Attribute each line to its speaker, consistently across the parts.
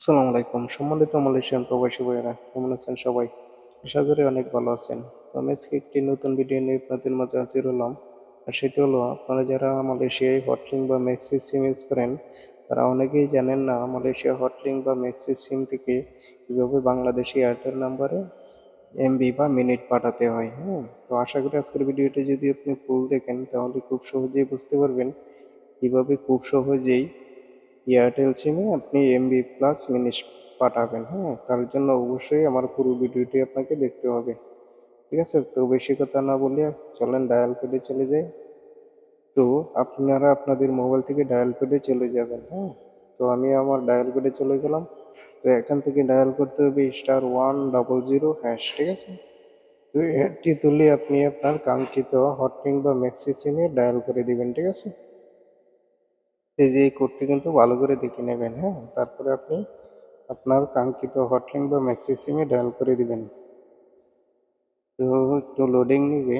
Speaker 1: আসসালামু আলাইকুম। সম্মানিত মালয়েশিয়ান প্রবাসী ভাইয়েরা, কেমন আছেন সবাই? আশা করি অনেক ভালো আছেন। তো আমি আজকে একটি নতুন ভিডিও নিয়ে আপনাদের মাঝে হাজির হলাম। আর সেটি হলো, আপনারা যারা মালয়েশিয়ায় হটলিং বা ম্যাক্সি সিম ইউজ করেন, তারা অনেকেই জানেন না মালয়েশিয়া হটলিং বা ম্যাক্সি সিম থেকে কীভাবে বাংলাদেশি এয়ারটেল নাম্বারে এমবি বা মিনিট পাঠাতে হয়। হ্যাঁ তো আশা করি আজকের ভিডিওটি যদি আপনি ফুল দেখেন, তাহলে খুব সহজেই বুঝতে পারবেন কীভাবে খুব সহজেই এয়ারটেল সিমে আপনি এমবি প্লাস মিনিট পাঠাবেন হ্যাঁ? তার জন্য অবশ্যই আমার পুরো ভিডিওটি আপনাকে দেখতে হবে। ঠিক আছে? তো বেশি কথা না বলে চলেন ডায়াল প্যাডে চলে যাই। তো আপনারা আপনাদের মোবাইল থেকে ডায়াল প্যাডে চলে যাবেন হ্যাঁ? তো আমি আমার ডায়াল প্যাডে চলে গেলাম। তো এখান থেকে ডায়াল করতে হবে star one double zero hash ঠিক আছে? তো এটি তুলে আপনি আপনার কাঙ্ক্ষিত হটলিং বা ম্যাক্সি সিমে ডায়াল করে দিবেন, ঠিক আছে? এই যে এই কোডটি কিন্তু ভালো করে দেখে নেবেন হ্যাঁ? তারপরে আপনি আপনার কাঙ্ক্ষিত হটলিং বা ম্যাক্সি সিমে ডায়াল করে দিবেন। তো একটু লোডিং নিবে।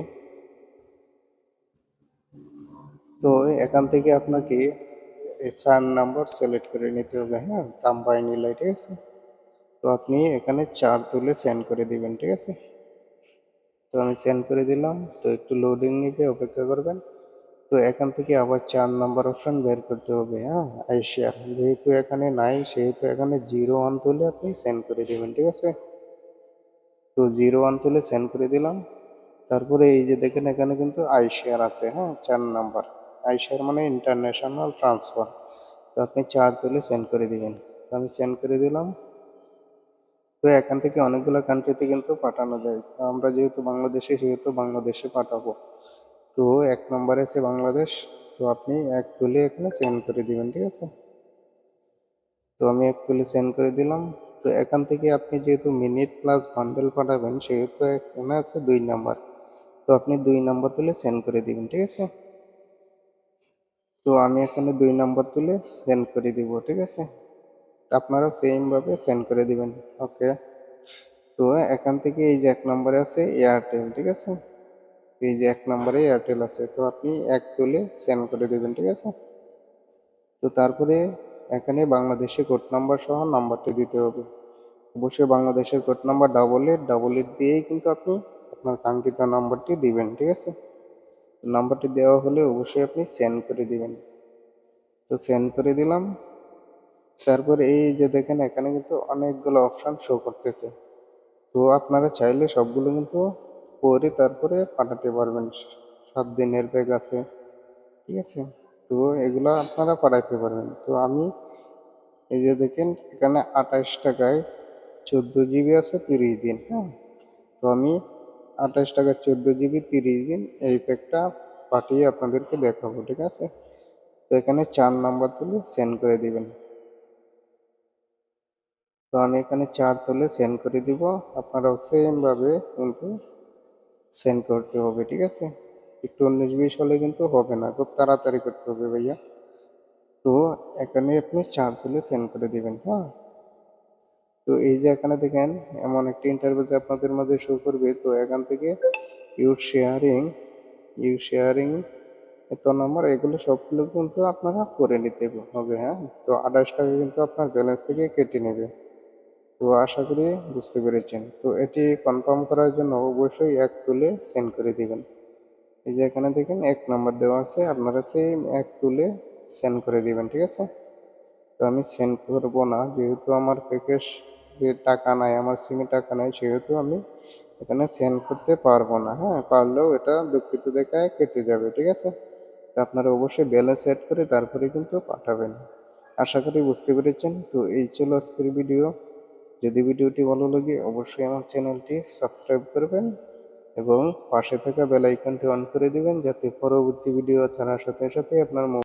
Speaker 1: তো এখান থেকে আপনাকে চার নাম্বার সিলেক্ট করে নিতে হবে হ্যাঁ? কাম্বাইনি লাইট ঠিক আছে? তো আপনি এখানে চার তুলে সেন্ড করে দিবেন, ঠিক আছে? তো আমি সেন্ড করে দিলাম, তো একটু লোডিং নিবে, অপেক্ষা করবেন। তো এখান থেকে আবার চার নাম্বার অপশন বের করতে হবে হ্যাঁ? আইসিআর যেহেতু এখানে নাই, সেহেতু এখানে জিরো ওয়ান তুলে আপনি সেন্ড করে দেবেন, ঠিক আছে? তো জিরো ওয়ান তুলে সেন্ড করে দিলাম। তারপরে এই যে দেখেন, এখানে কিন্তু আইসিআর আছে হ্যাঁ? চার নাম্বার। আইসিআর মানে ইন্টারন্যাশনাল ট্রান্সফার তো আপনি চার তুলে সেন্ড করে দিবেন। তো আমি সেন্ড করে দিলাম। তো এখান থেকে অনেকগুলো কান্ট্রিতে কিন্তু পাঠানো যায়। আমরা যেহেতু বাংলাদেশে, সেহেতু বাংলাদেশে পাঠাবো। তো এক নম্বরে আছে বাংলাদেশ। তো আপনি এক তুলে এখানে সেন্ড করে দিবেন, ঠিক আছে? তো আমি এক তুলে সেন্ড করে দিলাম। তো এখান থেকে আপনি যেহেতু মিনিট প্লাস বান্ডেল পাঠাবেন, সেহেতু এখানে আছে দুই নাম্বার তো আপনি দুই নাম্বার তুলে সেন্ড করে দিবেন, ঠিক আছে? তো আমি এখানে দুই নাম্বার তুলে সেন্ড করে দিব, ঠিক আছে? আপনারা সেমভাবে সেন্ড করে দিবেন ওকে তো এখান থেকে এই যে এক নম্বরে আছে এয়ারটেল ঠিক আছে? এই যে এক নম্বরে এয়ারটেল আছে। তো আপনি এক তুলে সেন্ড করে দেবেন, ঠিক আছে? তো তারপরে এখানে বাংলাদেশে কোড নাম্বার সহ নাম্বারটি দিতে হবে। অবশ্যই বাংলাদেশের code number double eight double eight দিয়েই কিন্তু আপনি আপনার কাঙ্ক্ষিত নাম্বারটি দিবেন, ঠিক আছে? নাম্বারটি দেওয়া হলে অবশ্যই আপনি সেন্ড করে দিবেন। তো সেন্ড করে দিলাম। তারপরে এই যে দেখেন, এখানে কিন্তু অনেকগুলো অপশান শো করতেছে। তো আপনারা চাইলে সবগুলো কিন্তু পরে তারপরে পাঠাতে পারবেন। সাত দিনের ব্যাগ আছে, ঠিক আছে? তো এগুলো আপনারা পাঠাতে পারবেন। তো আমি এই যে দেখেন, এখানে আঠাশ টাকায় চোদ্দ জিবি আছে তিরিশ দিন হ্যাঁ? তো আমি আঠাশ টাকা চোদ্দ জিবি তিরিশ দিন এই প্যাকটা পাঠিয়ে আপনাদেরকে দেখাবো, ঠিক আছে? তো এখানে চার নাম্বার তুলে সেন্ড করে দিবেন। তো আমি এখানে চার তুলে সেন্ড করে দিব। আপনারাও সেমভাবে কিন্তু সেন্ড করতে হবে, ঠিক আছে? একটু উনিশ বিশ হলে কিন্তু হবে না, খুব তাড়াতাড়ি করতে হবে ভাইয়া। তো এখানে আপনি চার তুলে সেন্ড করে দিবেন হ্যাঁ? তো এই যে এখানে দেখেন, এমন একটি ইন্টারভিউ যে আপনাদের মধ্যে শো করবে, তো এখান থেকে ইউর শেয়ারিং ইউ শেয়ারিং এত নম্বর এগুলো সবগুলো কিন্তু আপনারা করে নিতে হবে হ্যাঁ? তো আঠাশ টাকা কিন্তু আপনার ব্যালেন্স থেকে কেটে নেবে। তো আশা করি বুঝতে পেরেছেন। তো এটি কনফার্ম করার জন্য অবশ্যই এক তুলে সেন্ড করে দিবেন। এই যে এখানে দেখেন, এক নম্বর দেওয়া আছে, আপনারা সেই এক তুলে সেন্ড করে দিবেন, ঠিক আছে? তো আমি সেন্ড করব না, যেহেতু আমার প্যাকেজ যে টাকা নাই, আমার সিমে টাকা নাই, সেহেতু আমি এখানে সেন্ড করতে পারব না হ্যাঁ? পারলেও এটা দুঃখিত দেখায় কেটে যাবে, ঠিক আছে? তো আপনারা অবশ্যই ব্যালেন্স অ্যাড করে তারপরে কিন্তু পাঠাবেন। আশা করি বুঝতে পেরেছেন। তো এই ছিল আজকের ভিডিও যদি ভিডিওটি ভালো লাগে, অবশ্যই আমার চ্যানেলটি সাবস্ক্রাইব করবেন এবং পাশে থাকা বেল আইকনটি অন করে দেবেন, যাতে পরবর্তী ভিডিও ছাড়ার সাথে সাথে আপনার